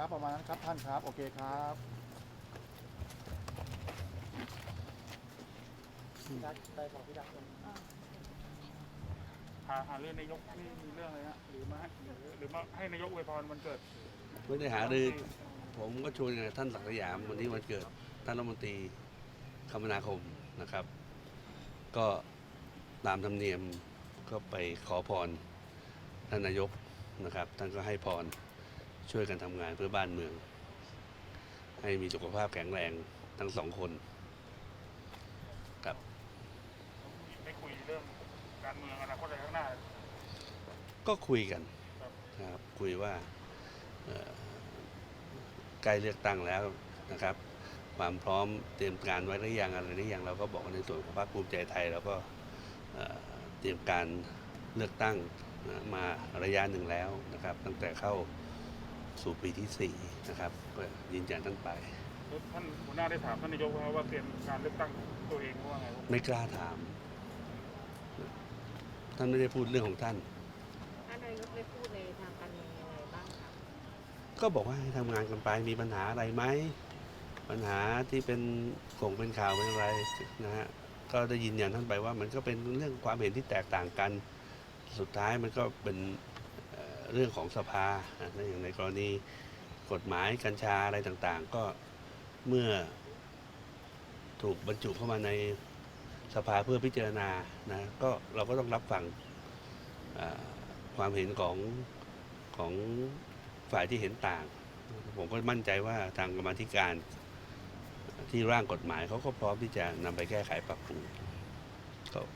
ครับ ประมาณนั้นครับท่านครับ โอเคครับดักไปของพี่ดักเลยหาหาเรื่องนายกนี่มีเรื่องอะไรฮะหรือมาให้หรือหรือมาให้นายกอวยพรวันเกิดไม่ได้หารือผมก็ชวนกับท่านศักดิ์สยามวันนี้วันเกิดท่านรัฐมนตรีคมนาคมนะครับ ก็ตามธรรมเนียมก็ไปขอพรท่านนายกนะครับ ท่านก็ให้พร ช่วยกันทำงานเพื่อบ้านเมือง ให้มีสุขภาพแข็งแรงทั้งสองคนครับได้คุยเรื่องการเมืองอนาคตอะไรข้างหน้า ก็คุยกันครับนะครับคุยว่าเอ่อใกล้เลือกตั้งแล้วนะครับ ความพร้อมเตรียมการไว้หรือยังอะไรหรือยังเราก็บอกว่าในส่วนของพรรคภูมิใจไทยเราก็เอ่อเตรียมการเลือกตั้งนะมาระยะหนึ่งแล้วนะครับ ตั้งแต่เข้า สู่ปีที่สี่นะครับก็ยืนยันท่านไปแล้วท่านหัวหน้าได้ถามท่านนายกว่าว่าเตรียมการเลือกตั้งตัวเองว่าไงครับไม่กล้าถาม ท่านไม่ได้พูดเรื่องของท่านท่านนายกได้พูดในทางการเมืองยังไงบ้างคะก็บอกว่าให้ทำงานกันไปมีปัญหาอะไรไหมปัญหาที่เป็นคงเป็นข่าวเป็นอะไรนะฮะก็ได้ยินยันท่านไปว่ามันก็เป็นเรื่องความเห็นที่แตกต่างกัน สุดท้ายมันก็เป็น เรื่องของสภาอย่างในกรณีกฎหมายกัญชาอะไรต่างๆ ก็เมื่อถูกบรรจุเข้ามาในสภาเพื่อพิจารณานะก็เราก็ต้องรับฟังความเห็นของของฝ่ายที่เห็นต่าง ผมก็มั่นใจว่าทางกรรมธิการที่ร่างกฎหมายเขาก็พร้อมที่จะนำไปแก้ไขปรับปรุง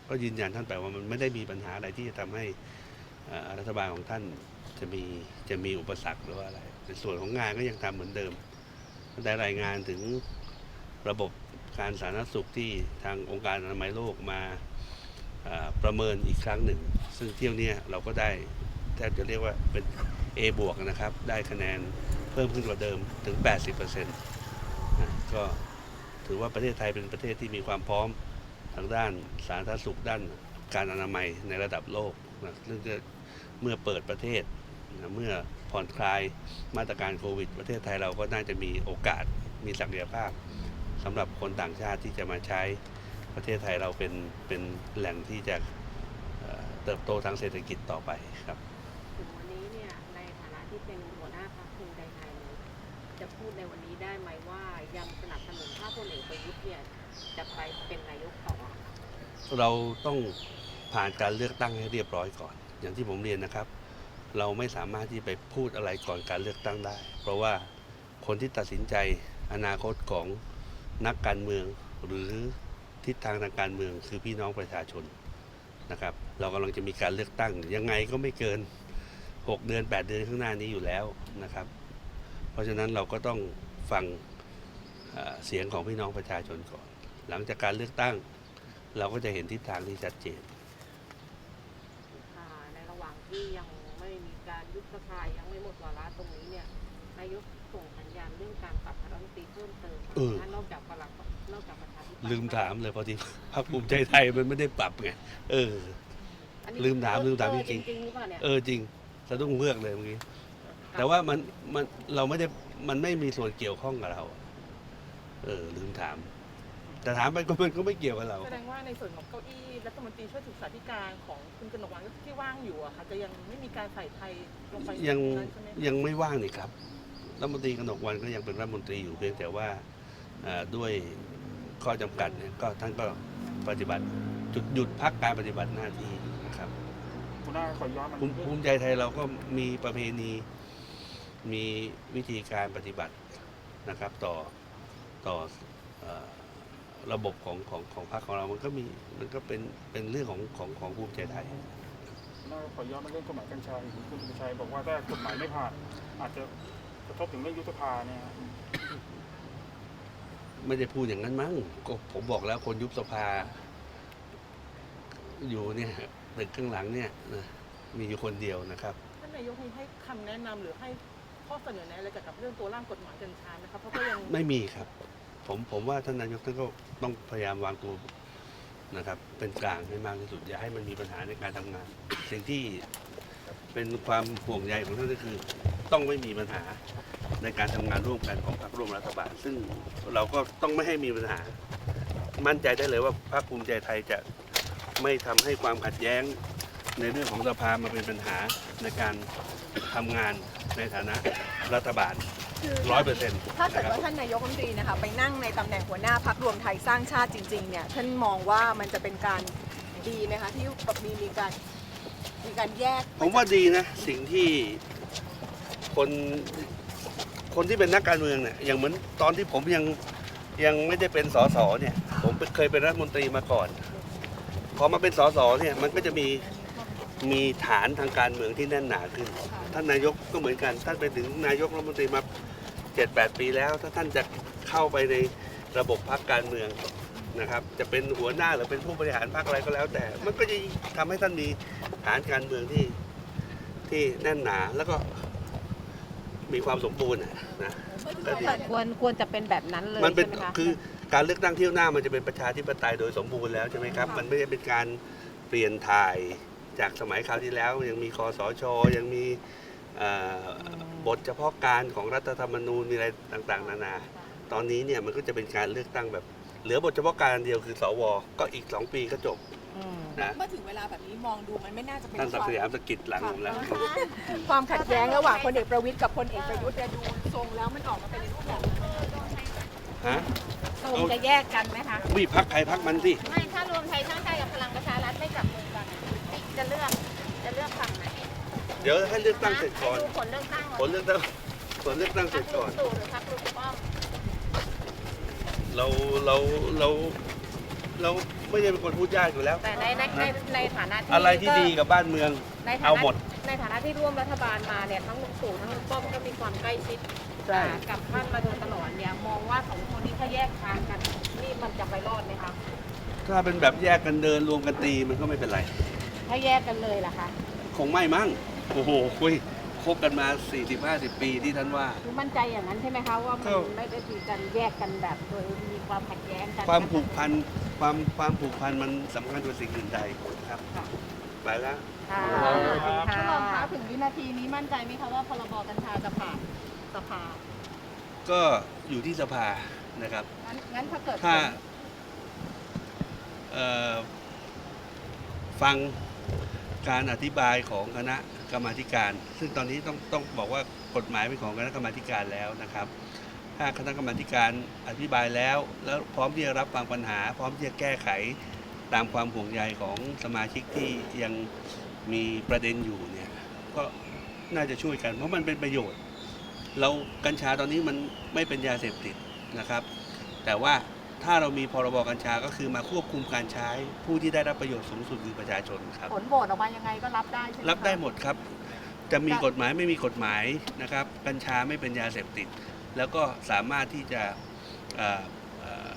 ก็ยืนยันท่านไปว่ามันไม่ได้มีปัญหาอะไรที่จะทำให้ รัฐบาลของท่านจะมีจะมีอุปสรรคหรือว่าอะไรในส่วนของงานก็ยังทำเหมือนเดิม ได้รายงานถึงระบบการสาธารณสุขที่ทางองค์การอนามัยโลกมาประเมินอีกครั้งหนึ่ง ซึ่งเที่ยวเนี้ยเราก็ได้แทบจะเรียกว่าเป็น A บวกนะครับ ได้คะแนนเพิ่มขึ้นกว่าเดิมถึง 80%นะก็ถือว่าประเทศไทยเป็นประเทศที่มีความพร้อมทางด้านสาธารณสุขด้านการอนามัยในระดับโลก นะซึ่งจะเมื่อเปิดประเทศนะเมื่อผ่อนคลายมาตรการโควิด ประเทศไทยเราก็น่าจะมีโอกาสมีศักยภาพสำหรับคนต่างชาติที่จะมาใช้ประเทศไทยเราเป็นเป็นแหล่งที่จะเอ่อเติบโตทางเศรษฐกิจต่อไปครับถึงวันนี้เนี่ยในฐานะที่เป็นหัวหน้าพรรคภูมิใจไทยเนี่ยจะพูดในวันนี้ได้ไหมว่ายังสนับสนุนถ้าพลเอกประยุทธ์เนี่ยจะไปเป็นนายกต่อเราต้อง ผ่านการเลือกตั้งให้เรียบร้อยก่อน อย่างที่ผมเรียนนะครับ เราไม่สามารถที่ไปพูดอะไรก่อนการเลือกตั้งได้ เพราะว่าคนที่ตัดสินใจอนาคตของนักการเมือง หรือทิศทางทางการเมืองคือพี่น้องประชาชนนะครับ เรากำลังจะมีการเลือกตั้ง ยังไงก็ไม่เกิน 6 เดือน 8 เดือนข้างหน้านี้อยู่แล้วนะครับ เพราะฉะนั้นเราก็ต้องฟังเสียงของพี่น้องประชาชนก่อน หลังจากการเลือกตั้ง เราก็จะเห็นทิศทางที่ชัดเจน อ่าในระหว่าง ที่ยังไม่มีการยุบสภายังไม่หมดวาระตรงนี้เนี่ยนายกส่งสัญญาณเรื่องการปรับคณะรัฐมนตรีเพิ่มเติมเออนะนอกจากพลังนอกจากประชาธิปัตย์ลืมถามเลยพอดีพรรคภูมิใจไทยมันไม่ได้ปรับไงเอออันนี้ลืมถามลืมถามเออจริงๆ จริงๆหรือเปล่าเนี่ย เออจริงสะดุ้งเพือกเลยเมื่อกี้แต่ว่ามันมันเราไม่ได้มันไม่มีส่วนเกี่ยวข้องกับเรา เออ ลืมถาม แต่ถามไปก็มันก็ไม่เกี่ยวกับเรา แสดงว่าในส่วนของเก้าอี้รัฐมนตรีช่วยศึกษาธิการของคุณกนกวันที่ว่างอยู่อะค่ะจะยังไม่มีการใส่ไทยลงไปยังในนั้นใช่ไหมคะยังไม่ว่างนี่ครับรัฐมนตรีกนกวันก็ยังเป็นรัฐมนตรีอยู่เพียงแต่ว่าเอ่อด้วยข้อจำกัดเนี่ยก็ท่านก็ปฏิบัติจุดหยุดพักการปฏิบัติหน้าที่นะครับหัวหน้าขอย้อนมันภูมิภูมิใจไทยเราก็มีประเพณีมีวิธีการปฏิบัตินะครับ ต่อต่อเอ่อ ระบบของของของพรรคของเรา มันก็มีมันก็เป็นเป็นเรื่องของของของภูมิใจไทยหัวหน้าขอย้อนมาเรื่องกฎหมายกัญชาอีกคุณสุชัยบอกว่าถ้ากฎหมายไม่ผ่าน อาจจะกระทบถึงเรื่องยุบสภาเนี่ยไม่ได้พูดอย่างนั้นมั้งก็ผมบอกแล้วคนยุบสภา อยู่เนี่ยตึกข้างหลังเนี่ยนะมีอยู่คนเดียวนะครับ ท่านนายกมีให้คำแนะนำหรือให้ข้อเสนอแนะอะไรเกี่ยวกับเรื่องตัวร่างกฎหมายกัญชานะคะเพราะก็ยังไม่มีครับ ผมผมว่าท่านนายกท่านก็ต้องพยายามวางตัวนะครับ เป็นกลางให้มากที่สุด อย่าให้มันมีปัญหาในการทำงาน สิ่งที่เป็นความห่วงใยของท่านก็คือ ต้องไม่มีปัญหาในการทำงานร่วมกันของพรรคร่วมรัฐบาล ซึ่งเราก็ต้องไม่ให้มีปัญหา มั่นใจได้เลยว่าพรรคภูมิใจไทยจะไม่ทำให้ความขัดแย้งในเรื่องของสภามาเป็นปัญหาในการทำงานในฐานะรัฐบาล คือร้อยเปอร์เซ็นต์ถ้าเกิดว่าท่านนายกรัฐมนตรีนะคะไปนั่งในตำแหน่งหัวหน้าพักรวมไทยสร้างชาติจริงๆเนี่ยท่านมองว่ามันจะเป็นการดีไหมคะที่แบบมีมีการมีการแยกผมว่าดีนะ สิ่งที่คนคนที่เป็นนักการเมืองเนี่ยอย่างเหมือนตอนที่ผมยังยังไม่ได้เป็นสสเนี่ย ผมเคยเป็นรัฐมนตรีมาก่อน พอมาเป็นสสเนี่ยมันก็จะมี มีฐานทางการเมืองที่แน่นหนาขึ้น ท่านนายกก็เหมือนกัน ท่านไปถึงนายกรัฐมนตรีมาเจ็ดแปดปีแล้ว ถ้าท่านจะเข้าไปในระบบพรรคการเมืองนะครับ จะเป็นหัวหน้าหรือเป็นผู้บริหารพรรคอะไรก็แล้วแต่ มันก็จะทำให้ท่านมีฐานการเมืองที่ที่แน่นหนาแล้วก็มีความสมบูรณ์อะนะก็ดีควรควรจะเป็นแบบนั้นเลยมันเป็นใช่ไหมคะคือการเลือกตั้งเที่ยวหน้ามันจะเป็นประชาธิปไตยโดยสมบูรณ์แล้วใช่ไหมครับ มันไม่ได้เป็นการเปลี่ยนถ่าย จากสมัยคราวที่แล้วยังมีคอสชยังมีเอ่อบทเฉพาะการของรัฐธรรมนูญมีอะไรต่างๆ นานา ตอนนี้เนี่ยมันก็จะเป็นการเลือกตั้งแบบ เหลือบทเฉพาะการอันเดียวคือสวก็อีก 2 ปีก็จบอืมนะเมื่อถึงเวลาแบบนี้มองดูมันไม่น่าจะเป็นท่านศักดิ์สควยามสกิดหลังผมแล้ว ความขัดแย้งระหว่างพลเอกประวิตยกับพลเอกประยุทธ์เนี่ยดูทรงแล้วมันออกมาเป็นในรูปแบบไหนฮะตรงจะแยกกันไหมคะ วิพักใครพักมันสิ ไม่ จะเลือกจะเลือกฝั่งไหนเดี๋ยวให้เลือกตั้งเสร็จก่อน ให้ดูผลเลือกตั้งผลเลือกตั้งผลเลือกตั้งเสพรร็รจคลุก่องนตู่หรือพรรคลุงป้อมเราเราเราเราไม่ได้เป็นคนพูดยากอยู่แล้ว แต่ในในในในฐานะที่อะไรที่ก็ดีกับบ้านเมือง ในฐานะเอาหมด ในฐานะที่ร่วมรัฐบาลมาเนี่ยทั้งลุงตู่ทั้งลุงป้อมก็มีความใกล้ชิดอ่ากับท่านมาโดยตลอดเนี่ยมองว่าสองคนนี้ถ้าแยกทางกันนี่มันจะไปรอดไหมคะถ้าเป็นแบบแยกกันเดินรวมกันตีมันก็ไม่เป็นไร ถ้าแยกกันเลยล่ะคะคงไม่มั้งโอ้โหคุยคบกันมา 40-50 ปีที่ท่านว่า คือมั่นใจอย่างนั้นใช่ไหมคะว่ามันก็ไม่ได้มีการแยกกันแบบโดยมีความขัดแย้งกันความผูกพันความความผูกพันมันสำคัญกว่าสิ่งอื่นใดครับไปแล้วค่ะท่านรองคะถึงวินาทีนี้มั่นใจไหมคะว่าพรบกัญชาจะผ่านสภา ก็อยู่ที่สภานะครับงั้นงั้นถ้าเกิดถ้าเอ่อฟัง การอธิบายของคณะกรรมาธิการ ซึ่งตอนนี้ต้องต้องบอกว่ากฎหมายเป็นของคณะกรรมาธิการแล้วนะครับ ถ้าคณะกรรมาธิการอธิบายแล้ว แล้วพร้อมที่จะรับฟังปัญหา พร้อมที่จะแก้ไขตามความห่วงใยของสมาชิกที่ยังมีประเด็นอยู่เนี่ยก็น่าจะช่วยกัน เพราะมันเป็นประโยชน์ เรากัญชาตอนนี้มันไม่เป็นยาเสพติดนะครับ แต่ว่า ถ้าเรามีพรบกัญชาก็คือมาควบคุมการใช้ ผู้ที่ได้รับประโยชน์สูงสุดคือประชาชนครับ ผลโหวตออกมายังไงก็รับได้ใช่ไหมคะรับได้หมดครับ จะมีกฎหมายไม่มีกฎหมายนะครับ กัญชาไม่เป็นยาเสพติด แล้วก็สามารถที่จะเอ่อเอ่อ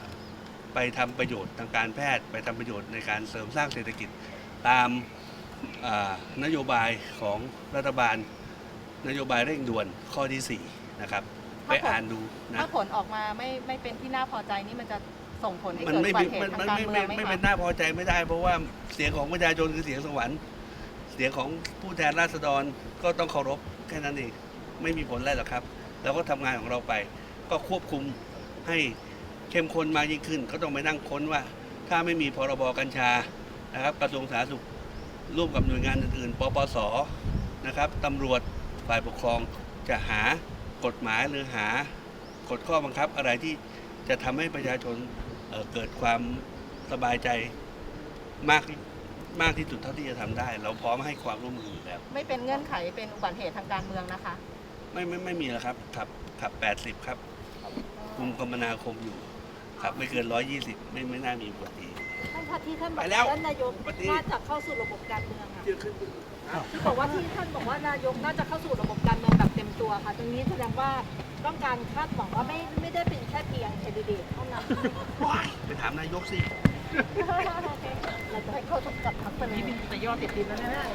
ไปทำประโยชน์ทางการแพทย์ ไปทำประโยชน์ในการเสริมสร้างเศรษฐกิจตามเอ่อนโยบายของรัฐบาล นโยบายเร่งด่วนข้อที่4นะครับไปอ่านดูนะถ้าผลออกมาไม่ไม่เป็นที่น่าพอใจนี่มันจะ ส่งผลให้มันเกิดไม่อุบัมีติเหมัตุนทางมันการไม่เมืไม่องไหมไม่เป็นคะหน้าพอใจไม่ได้ เพราะว่าเสียงของประชาชนคือเสียงสวรรค์ เสียงของผู้แทนราษฎรก็ต้องเคารพแค่นั้นเองไม่มีผลอะไรหรอกครับเราก็ทำงานของเราไป ก็ควบคุมให้เข้มข้นมากยิ่งขึ้น ก็ต้องไปนั่งค้นว่า ถ้าไม่มีพรบกัญชานะครับกระทรวงสาธารณสุขร่วมกับหน่วยงานอื่นๆปปสนะครับตำรวจฝ่ายปกครองจะหากฎหมายหรือหากฎข้อบังคับอะไรที่จะทำให้ประชาชน เอ่อเกิดความสบายใจมากมากที่สุดเท่าที่จะทำได้ เราพร้อมให้ความร่วมมืออยู่แล้ว ไม่เป็นเงื่อนไขเป็นอุบัติเหตุทางการเมืองนะคะไม่ไม่ไม่มีแล้วครับขับขับ 80 ครับคุมคมนาคมอยู่ขับไม่เกิน 120 ไม่ไม่น่ามีอุบัติเหตุ ท่านคะที่ท่านบไปอกแล้วว่านายกสวัสดีน่าจะเข้าสู่ระบบการเมืองอะเยอะขึ้นที่บอกว่าที่ท่านบอกว่านายกน่าจะเข้าสู่ระบบการเมืองแบบเต็มตัวค่ะ ตรงนี้แสดงว่าต้องการคาดหวังว่าไม่ไม่ได้เป็นแค่เพียงแคนดิเดตเท่านั้นไปถามนายกสิเราจะให้เขาถูกจัดพักไปเลยแต่ยอดติดดินแล้วเนี่ย